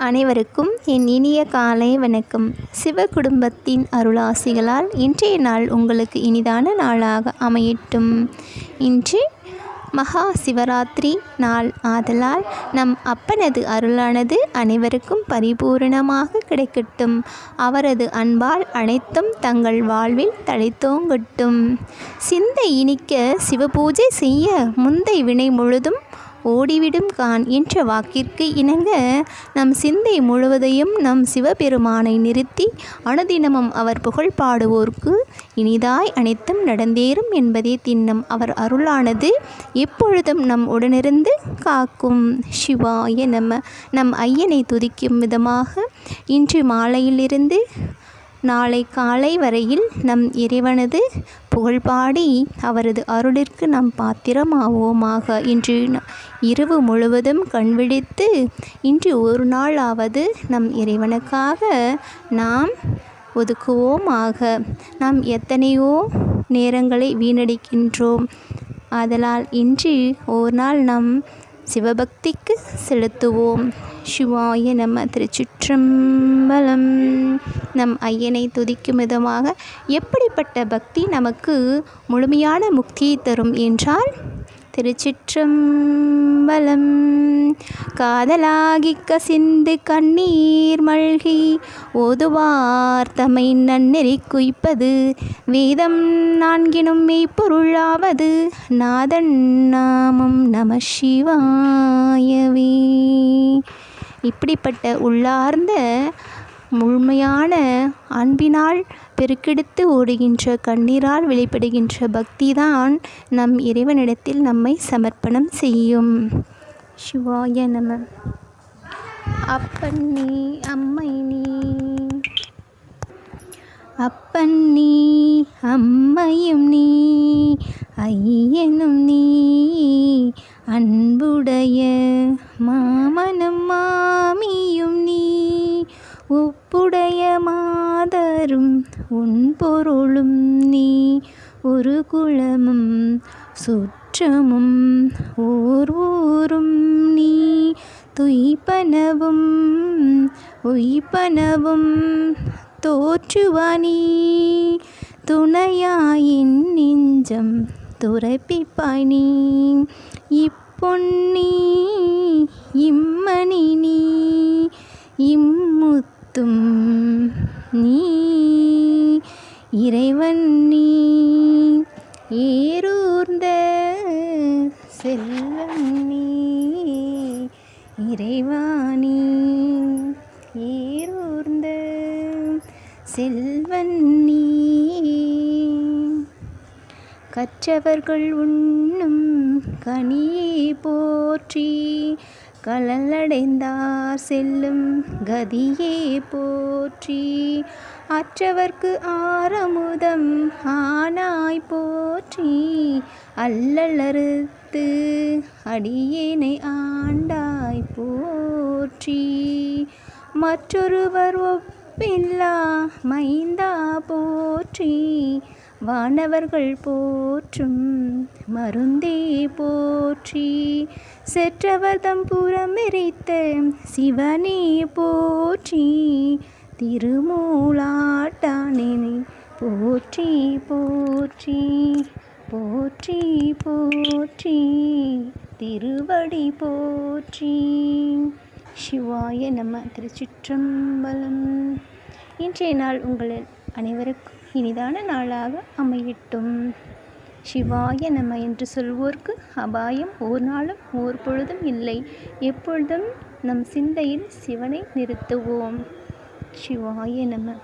அனைவருக்கும் என் இனிய காலை வணக்கம். சிவ குடும்பத்தின் அருளாசிகளால் இன்றைய நாள் உங்களுக்கு இனிதான நாளாக அமையட்டும். இன்று மகா சிவராத்திரி நாள். ஆதலால் நம் அப்பனது அருளானது அனைவருக்கும் பரிபூரணமாக கிடைக்கட்டும். அவரது அன்பால் அனைத்தும் தங்கள் வாழ்வில் தழைத்தோங்கட்டும். சிந்தை இனிக்க சிவபூஜை செய்ய முந்தை வினை முழுதும் ஓடிவிடும் கான் என்ற வாக்கிற்கு இணங்க நம் சிந்தை முழுவதையும் நம் சிவபெருமானை நிறுத்தி அனுதினமும் அவர் புகழ் பாடுவோர்க்கு இனிதாய் அனைத்தும் நடந்தேறும் என்பதே திண்ணம். அவர் அருளானது எப்பொழுதும் நம் உடனிருந்து காக்கும். சிவாய நம்ம நம் ஐயனை துதிக்கும் விதமாக இன்று மாலையிலிருந்து நாளை காலை வரையில் நம் இறைவனது புகழ்பாடி அவரது அருளிற்கு நாம் பாத்திரமாவோமாக. இன்று இரவு முழுவதும் கண்விழித்து இன்று ஒரு நாளாவது நம் இறைவனுக்காக நாம் ஒதுக்குவோமாக. நாம் எத்தனையோ நேரங்களை வீணடிக்கின்றோம். அதனால் இன்று ஒரு நாள் நம் சிவபக்திக்கு செலுத்துவோம். சிவாய நம்ம திருச்சிற்றம்பலம். நம் ஐயனை துதிக்கும் விதமாக எப்படிப்பட்ட பக்தி நமக்கு முழுமையான முக்தியை தரும் என்றால் திருச்சிற்றம்பலம். காதலாகி கசிந்து கண்ணீர் மல்கி ஓதுவார் தமை நன்னெறி குய்ப்பது. வேதம் நான்கினும் மெய்ப்பொருளாவது நாதன் நாமம் நம சிவாயவே. இப்படிப்பட்ட உள்ளார்ந்த முழுமையான அன்பினால் பெருக்கெடுத்து ஓடுகின்ற கண்ணீரால் வெளிப்படுகின்ற பக்திதான் நம் இறைவனிடத்தில் நம்மை சமர்ப்பணம் செய்யும். சிவாய நம. அப்பன் நீ அம்மை நீ. அப்பன் நீ அம்மையும் நீ. ஐயனும் நீ. அன்புடைய மாமனும் மாமியும் நீ. உப்புடைய மாதரும் உன் பொருளும் நீ ஒரு குளமும் சுற்றமும் ஓர் ஊரும் நீ. துய்ப்பனவும் உய்ப்பனவும் தோற்றுவானி துணையாயின் நெஞ்சம் துரைப்பிப்பாய் நீ. இப்பொன்னி இறைவன் நீ. ஏரூர்ந்த செல்வன் நீ. இறைவாணி ஏரூர்ந்த செல்வன் நீ. கற்றவர்கள் உண்ணும் கனியை போற்றி. கலலடைந்தார் செல்லும் கதியே போற்றி. அற்றவர்க்கு ஆரமுதம் ஆனாய் போற்றி. அல்லலறுத்து அடியேனை ஆண்டாய் போற்றி. மற்றொருவர் ஒப்பில்லா மைந்தா போற்றி. வானவர்கள் போற்றும் மருந்தே போற்றி. செற்றவர்தம் புறமெரித்த சிவனே போற்றி. திருமூலாட்டானே போற்றி போற்றி போற்றி போற்றி. திருவடி போற்றி. சிவாய நம்ம திருச்சிற்றம்பலம். இன்றைய நாள் உங்கள் அனைவருக்கும் இனிதான நாளாக அமையட்டும். சிவாய நம என்று சொல்வோர்க்கு அபாயம். ஓர் நாளும் ஓர் பொழுதும் இல்லை. எப்பொழுதும் நம் சிந்தையில் சிவனை நிறுத்துவோம். சிவாய நம.